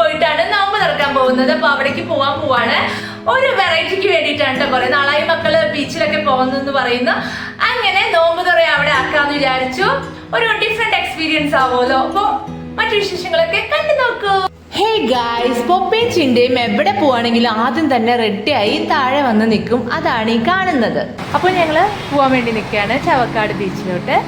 പോയിട്ടാണ് നോമ്പ് തുറക്കാൻ പോകുന്നത്. അപ്പൊ അവിടേക്ക് പോവാൻ പോവാണ്. ഒരു വെറൈറ്റിക്ക് വേണ്ടിയിട്ടാണ് കേട്ടോ പറയുന്നത്. നാളായി മക്കൾ ബീച്ചിലൊക്കെ പോകുന്നു പറയുന്നു. അങ്ങനെ നോമ്പ് തുറ അവിടെ ആക്കാന്ന് വിചാരിച്ചു. ഒരു ഡിഫറെന്റ് എക്സ്പീരിയൻസ് ആവുമല്ലോ. അപ്പൊ മറ്റു വിശേഷങ്ങളൊക്കെ കണ്ടു നോക്കൂ. ഹേ ഗായ്സ് പൊപ്പയും ചിന്തയും എവിടെ പോവാണെങ്കിലും ആദ്യം തന്നെ റെഡിയായി താഴെ വന്ന് നിൽക്കും. അതാണ് ഈ കാണുന്നത്. അപ്പോൾ ഞങ്ങൾ പോവാൻ വേണ്ടി നിൽക്കുകയാണ് ചവക്കാട് ബീച്ചിലോട്ട്.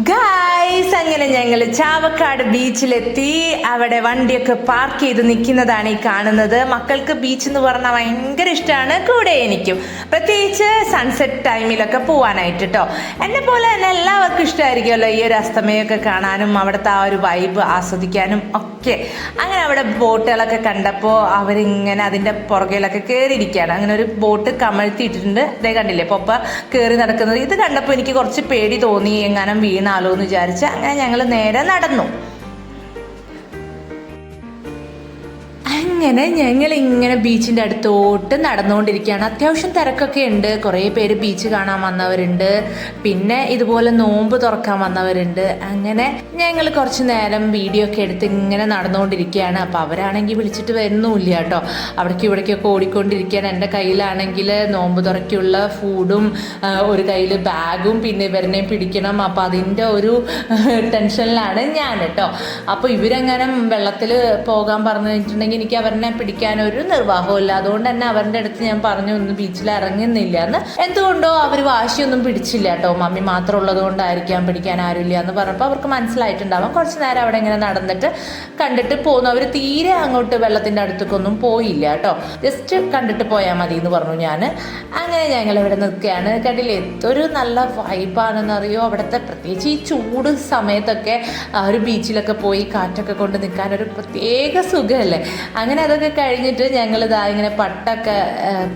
ഗായ്സ് അങ്ങനെ ഞങ്ങൾ ചാവക്കാട് ബീച്ചിലെത്തി. അവിടെ വണ്ടിയൊക്കെ പാർക്ക് ചെയ്ത് നിൽക്കുന്നതാണ് ഈ കാണുന്നത്. മക്കൾക്ക് ബീച്ച് എന്ന് പറഞ്ഞാൽ ഭയങ്കര ഇഷ്ടമാണ് കൂടെ എനിക്കും. പ്രത്യേകിച്ച് സൺസെറ്റ് ടൈമിലൊക്കെ പോവാനായിട്ട് കേട്ടോ എന്നെ പോലെ തന്നെ എല്ലാവർക്കും ഇഷ്ടമായിരിക്കുമല്ലോ ഈ ഒരു അസ്തമയമൊക്കെ കാണാനും അവിടുത്തെ ആ ഒരു വൈബ് ആസ്വദിക്കാനും ഒക്കെ. അങ്ങനെ അവിടെ ബോട്ടുകളൊക്കെ കണ്ടപ്പോൾ അവരിങ്ങനെ അതിന്റെ പുറകിലൊക്കെ കയറിയിരിക്കുകയാണ് അങ്ങനെ ഒരു ബോട്ട് കമഴ്ത്തിയിട്ടിട്ടുണ്ട്. അതേ കണ്ടില്ലേ? പൊപ്പ കയറി നടക്കുന്നത്. ഇത് കണ്ടപ്പോൾ എനിക്ക് കുറച്ച് പേടി തോന്നി. എങ്ങാനും വീണാലോ എന്ന് വിചാരിച്ച് അങ്ങനെ ഞങ്ങൾ നേരെ നടന്നു. അങ്ങനെ ഞങ്ങൾ ഇങ്ങനെ ബീച്ചിന്റെ അടുത്തോട്ട് നടന്നുകൊണ്ടിരിക്കുകയാണ്. അത്യാവശ്യം തിരക്കൊക്കെ ഉണ്ട്. കുറേ പേര് ബീച്ച് കാണാൻ വന്നവരുണ്ട്. പിന്നെ ഇതുപോലെ നോമ്പ് തുറക്കാൻ വന്നവരുണ്ട്. അങ്ങനെ ഞങ്ങൾ കുറച്ച് നേരം വീഡിയോ ഒക്കെ എടുത്ത് ഇങ്ങനെ നടന്നുകൊണ്ടിരിക്കുകയാണ്. അപ്പോൾ അവരാണെങ്കിൽ വിളിച്ചിട്ട് വരുന്നുമില്ല കേട്ടോ. അവിടേക്ക് ഇവിടേക്കൊക്കെ ഓടിക്കൊണ്ടിരിക്കുകയാണ്. എന്റെ കയ്യിലാണെങ്കിൽ നോമ്പ് തുറയ്ക്കുള്ള ഫുഡും ഒരു കയ്യിൽ ബാഗും പിന്നെ ഇവരനെ പിടിക്കണം. അപ്പോൾ അതിന്റെ ഒരു ടെൻഷനിലാണ് ഞാൻ കേട്ടോ. അപ്പോൾ ഇവരെങ്ങനെ വെള്ളത്തിൽ പോകാൻ പറഞ്ഞു കഴിഞ്ഞിട്ടുണ്ടെങ്കിൽ എനിക്ക് അവരെ പിടിക്കാൻ ഒരു നിർവാഹവും ഇല്ല അതുകൊണ്ട് തന്നെ അവരുടെ അടുത്ത് ഞാൻ പറഞ്ഞു ഒന്ന് ബീച്ചിൽ ഇറങ്ങുന്നില്ല എന്ന്. എന്തുകൊണ്ടോ അവർ വാശിയൊന്നും പിടിച്ചില്ല കേട്ടോ. മമ്മി മാത്രം ഉള്ളത് കൊണ്ടായിരിക്കാം പിടിക്കാൻ ആരുമില്ല എന്ന് പറഞ്ഞപ്പോൾ അവർക്ക് മനസ്സിലായിട്ടുണ്ടാവാം. കുറച്ച് നേരം അവിടെ ഇങ്ങനെ നടന്നിട്ട് കണ്ടിട്ട് പോകുന്നു അവർ തീരെ അങ്ങോട്ട് വെള്ളത്തിന്റെ അടുത്തേക്കൊന്നും പോയില്ല കേട്ടോ. ജസ്റ്റ് കണ്ടിട്ട് പോയാൽ മതി എന്ന് പറഞ്ഞു ഞാൻ അങ്ങനെ ഞങ്ങൾ ഇവിടെ നിൽക്കുകയാണ്. കണ്ടില്ലേ ഒരു നല്ല വൈബാണെന്ന് അറിയോ? അവിടുത്തെ പ്രത്യേകിച്ച് ഈ ചൂട് സമയത്തൊക്കെ ഒരു ബീച്ചിലൊക്കെ പോയി കാറ്റൊക്കെ കൊണ്ട് നിൽക്കാൻ ഒരു പ്രത്യേക സുഖമല്ലേ? അങ്ങനെ അതൊക്കെ കഴിഞ്ഞിട്ട് ഞങ്ങൾ ഇതാ ഇങ്ങനെ പട്ടൊക്കെ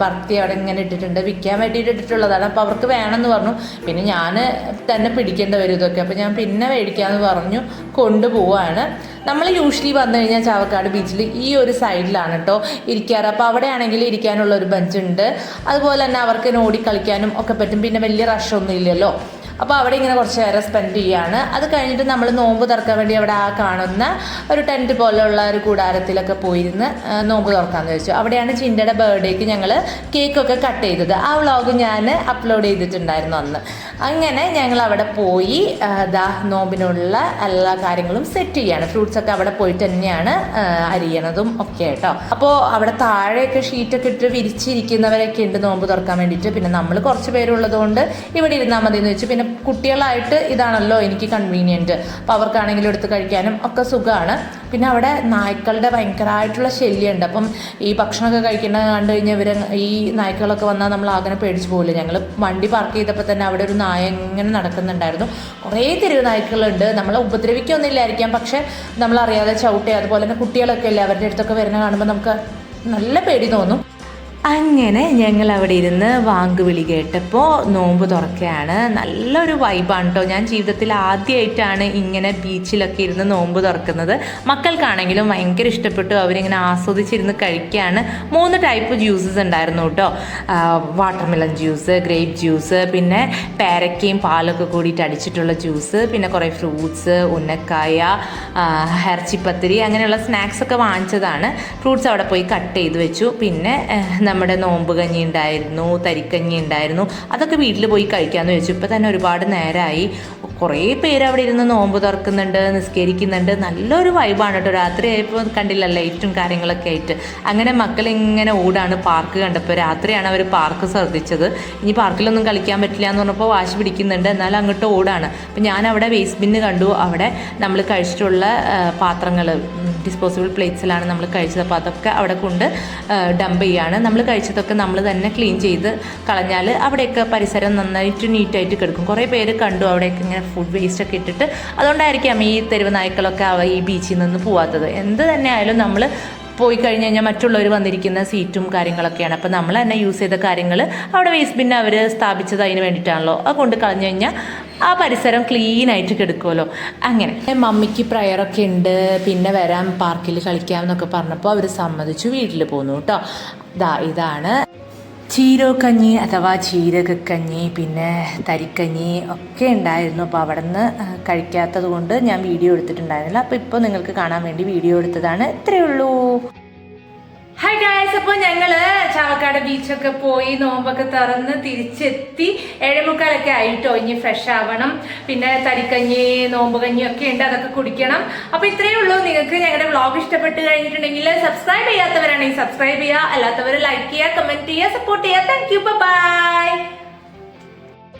പറത്തി അവിടെ ഇങ്ങനെ ഇട്ടിട്ടുണ്ട്. വിൽക്കാൻ വേണ്ടിയിട്ട് ഇട്ടിട്ടുള്ളതാണ്. അപ്പോൾ അവർക്ക് വേണമെന്ന് പറഞ്ഞു. പിന്നെ ഞാൻ തന്നെ പിടിക്കേണ്ട വരും ഇതൊക്കെ. അപ്പോൾ ഞാൻ പിന്നെ മേടിക്കാമെന്ന് പറഞ്ഞു കൊണ്ടുപോവാണ്. നമ്മൾ യൂഷ്വലി വന്നു കഴിഞ്ഞാൽ ചാവക്കാട് ബീച്ചിൽ ഈ ഒരു സൈഡിലാണ് കേട്ടോ ഇരിക്കാറ്. അപ്പോൾ അവിടെയാണെങ്കിൽ ഇരിക്കാനുള്ള ഒരു ബെഞ്ച് ഉണ്ട്. അതുപോലെ തന്നെ അവർക്ക് ഓടി കളിക്കാനും ഒക്കെ പറ്റും. പിന്നെ വലിയ റഷൊന്നും ഇല്ലല്ലോ. അപ്പോൾ അവിടെ ഇങ്ങനെ കുറച്ച് നേരം സ്പെൻഡ് ചെയ്യുകയാണ് അത് കഴിഞ്ഞിട്ട് നമ്മൾ നോമ്പ് തുറക്കാൻ വേണ്ടി അവിടെ ആ കാണുന്ന ഒരു ടെന്റ് പോലെയുള്ള ഒരു കൂടാരത്തിലൊക്കെ പോയിരുന്ന് നോമ്പ് തുറക്കാമെന്ന് വെച്ചു. അവിടെയാണ് ചിന്തയുടെ ബർത്ത്ഡേക്ക് ഞങ്ങൾ കേക്കൊക്കെ കട്ട് ചെയ്തത്. ആ വ്ളോഗ് ഞാൻ അപ്ലോഡ് ചെയ്തിട്ടുണ്ടായിരുന്നു അന്ന്. അങ്ങനെ ഞങ്ങൾ അവിടെ പോയി ദാ നോമ്പിനുള്ള എല്ലാ കാര്യങ്ങളും സെറ്റ് ചെയ്യാണ്. ഫ്രൂട്ട്സ് ഒക്കെ അവിടെ പോയിട്ട് തന്നെയാണ് അരിയണതും ഒക്കെ കേട്ടോ. അപ്പോൾ അവിടെ താഴെയൊക്കെ ഷീറ്റൊക്കെ ഇട്ട് വിരിച്ചിരിക്കുന്നവരൊക്കെ ഉണ്ട് നോമ്പ് തുറക്കാൻ വേണ്ടിയിട്ട്. പിന്നെ നമ്മൾ കുറച്ച് പേരുള്ളതുകൊണ്ട് ഇവിടെ ഇരുന്നാൽ മതി എന്ന് വെച്ചു. പിന്നെ കുട്ടികളായിട്ട് ഇതാണല്ലോ എനിക്ക് കൺവീനിയന്റ് അപ്പോൾ അവർക്കാണെങ്കിലും എടുത്ത് കഴിക്കാനും ഒക്കെ സുഖമാണ്. പിന്നെ അവിടെ നായ്ക്കളുടെ ഭയങ്കരമായിട്ടുള്ള ശല്യമുണ്ട്. അപ്പം ഈ ഭക്ഷണമൊക്കെ കഴിക്കുന്നത് കണ്ടു കഴിഞ്ഞാൽ ഇവർ ഈ നായ്ക്കളൊക്കെ വന്നാൽ നമ്മൾ ആകെ പേടിച്ച് പോകില്ല ഞങ്ങൾ വണ്ടി പാർക്ക് ചെയ്തപ്പോൾ തന്നെ അവിടെ ഒരു നായ ഇങ്ങനെ നടക്കുന്നുണ്ടായിരുന്നു. കുറേ തെരുവ് നായ്ക്കളുണ്ട്. നമ്മളെ ഉപദ്രവിക്കൊന്നുമില്ലായിരിക്കാം പക്ഷേ നമ്മളറിയാതെ ചവിട്ടി അതുപോലെ തന്നെ കുട്ടികളൊക്കെ അല്ലേ അവരുടെ അടുത്തൊക്കെ വരുന്ന കാണുമ്പോൾ നമുക്ക് നല്ല പേടി തോന്നും. അങ്ങനെ ഞങ്ങൾ അവിടെ ഇരുന്ന് വാങ്കുവിളി കേട്ടപ്പോൾ നോമ്പ് തുറക്കുകയാണ് നല്ലൊരു വൈബാണ് കേട്ടോ ഞാൻ ജീവിതത്തിൽ ആദ്യമായിട്ടാണ് ഇങ്ങനെ ബീച്ചിലൊക്കെ ഇരുന്ന് നോമ്പ് തുറക്കുന്നത്. മക്കൾക്കാണെങ്കിലും ഭയങ്കര ഇഷ്ടപ്പെട്ടു. അവരിങ്ങനെ ആസ്വദിച്ചിരുന്ന് കഴിക്കുകയാണ് മൂന്ന് ടൈപ്പ് ജ്യൂസസ് ഉണ്ടായിരുന്നു കേട്ടോ വാട്ടർമെലൺ ജ്യൂസ് ഗ്രേപ്പ് ജ്യൂസ് പിന്നെ പേരക്കയും പാലൊക്കെ കൂടിയിട്ട് അടിച്ചിട്ടുള്ള ജ്യൂസ് പിന്നെ കുറേ ഫ്രൂട്ട്സ് ഉന്നക്കായ ഇറച്ചിപ്പത്തിരി അങ്ങനെയുള്ള സ്നാക്സൊക്കെ വാങ്ങിച്ചതാണ്. ഫ്രൂട്ട്സ് അവിടെ പോയി കട്ട് ചെയ്ത് വെച്ചു. പിന്നെ നമ്മുടെ നോമ്പ് കഞ്ഞി ഉണ്ടായിരുന്നു തരിക്കഞ്ഞി ഉണ്ടായിരുന്നു. അതൊക്കെ വീട്ടിൽ പോയി കഴിക്കാമെന്ന് വെച്ചു. ഇപ്പം തന്നെ ഒരുപാട് നേരമായി കുറേ പേര് അവിടെ ഇരുന്ന് നോമ്പ് തുറക്കുന്നുണ്ട് നിസ്കരിക്കുന്നുണ്ട്. നല്ലൊരു വൈബാണ് കേട്ടോ. രാത്രി ആയപ്പോൾ കണ്ടില്ല ലൈറ്റും കാര്യങ്ങളൊക്കെ ആയിട്ട്. അങ്ങനെ മക്കൾ ഇങ്ങനെ ഓടാണ് പാർക്ക് കണ്ടപ്പോൾ രാത്രിയാണ് അവർ പാർക്ക് ശ്രദ്ധിച്ചത്. ഇനി പാർക്കിലൊന്നും കളിക്കാൻ പറ്റില്ല എന്ന് പറഞ്ഞപ്പോൾ വാശി പിടിക്കുന്നുണ്ട്. എന്നാലും അങ്ങോട്ട് ഓടാണ്. അപ്പം ഞാൻ അവിടെ വേസ്റ്റ് ബിന്ന് കണ്ടു. അവിടെ നമ്മൾ കഴിച്ചിട്ടുള്ള പാത്രങ്ങൾ ഡിസ്പോസിബിൾ പ്ലേറ്റ്സിലാണ് നമ്മൾ കഴിച്ചത്. അപ്പോൾ അതൊക്കെ അവിടെ കൊണ്ട് ഡംപ് ചെയ്യാണ്. നമ്മൾ കഴിച്ചതൊക്കെ നമ്മൾ തന്നെ ക്ലീൻ ചെയ്ത് കളഞ്ഞാൽ അവിടെയൊക്കെ പരിസരം നന്നായിട്ട് നീറ്റായിട്ട് കിടക്കും. കുറേ പേര് കണ്ടു അവിടെയൊക്കെ ഇങ്ങനെ ഫുഡ് വേസ്റ്റ് ഒക്കെ ഇട്ടിട്ട് അതുകൊണ്ടായിരിക്കാം ഈ തെരുവ് നായ്ക്കളൊക്കെ ഈ ബീച്ചിൽ നിന്ന് പോവാത്തത്. എന്ത് തന്നെ ആയാലും നമ്മൾ പോയി കഴിഞ്ഞ് കഴിഞ്ഞാൽ മറ്റുള്ളവർ വന്നിരിക്കുന്ന സീറ്റും കാര്യങ്ങളൊക്കെയാണ്. അപ്പോൾ നമ്മൾ തന്നെ യൂസ് ചെയ്ത കാര്യങ്ങൾ അവിടെ വേസ്റ്റ് ബിന്നെ അവർ സ്ഥാപിച്ചത് അതിന് വേണ്ടിയിട്ടാണല്ലോ. അത് കൊണ്ട് കളഞ്ഞു കഴിഞ്ഞാൽ ആ പരിസരം ക്ലീൻ ആയിട്ട് കിടക്കുമല്ലോ അങ്ങനെ. മമ്മിക്ക് പ്രയറൊക്കെ ഉണ്ട്. പിന്നെ വരാം പാർക്കിൽ കളിക്കാം എന്നൊക്കെ പറഞ്ഞപ്പോൾ അവർ സമ്മതിച്ചു വീട്ടിൽ പോന്നു കേട്ടോ ഇതാ ഇതാണ്. ചീരക്കഞ്ഞി അഥവാ ചീരകക്കഞ്ഞി പിന്നെ തരിക്കഞ്ഞി ഒക്കെ ഉണ്ടായിരുന്നു. അപ്പോൾ അവിടെ നിന്ന് കഴിക്കാത്തത് കൊണ്ട് ഞാൻ വീഡിയോ എടുത്തിട്ടുണ്ടായിരുന്നില്ല. അപ്പോൾ ഇപ്പോൾ നിങ്ങൾക്ക് കാണാൻ വേണ്ടി വീഡിയോ എടുത്തതാണ്. ഇത്രയേ ഉള്ളൂ. ഞങ്ങൾ അപ്പോൾ ചാവക്കാട് ബീച്ചൊക്കെ പോയി നോമ്പൊക്കെ തുറന്ന് തിരിച്ചെത്തി ഏഴേമുക്കാലൊക്കെ ആയിട്ടോ. ഇനി ഫ്രഷ് ആവണം. പിന്നെ തരിക്കഞ്ഞി നോമ്പ് കഞ്ഞി ഒക്കെ ഉണ്ട് അതൊക്കെ കുടിക്കണം. അപ്പോൾ ഇത്രയേ ഉള്ളൂ. നിങ്ങൾക്ക് ഞങ്ങളുടെ വ്ളോഗ് ഇഷ്ടപ്പെട്ട് കഴിഞ്ഞിട്ടുണ്ടെങ്കിൽ സബ്സ്ക്രൈബ് ചെയ്യാത്തവരാണെങ്കിൽ സബ്സ്ക്രൈബ് ചെയ്യുക. അല്ലാത്തവർ ലൈക്ക് ചെയ്യുക കമന്റ് ചെയ്യുക സപ്പോർട്ട് ചെയ്യുക. Thank you by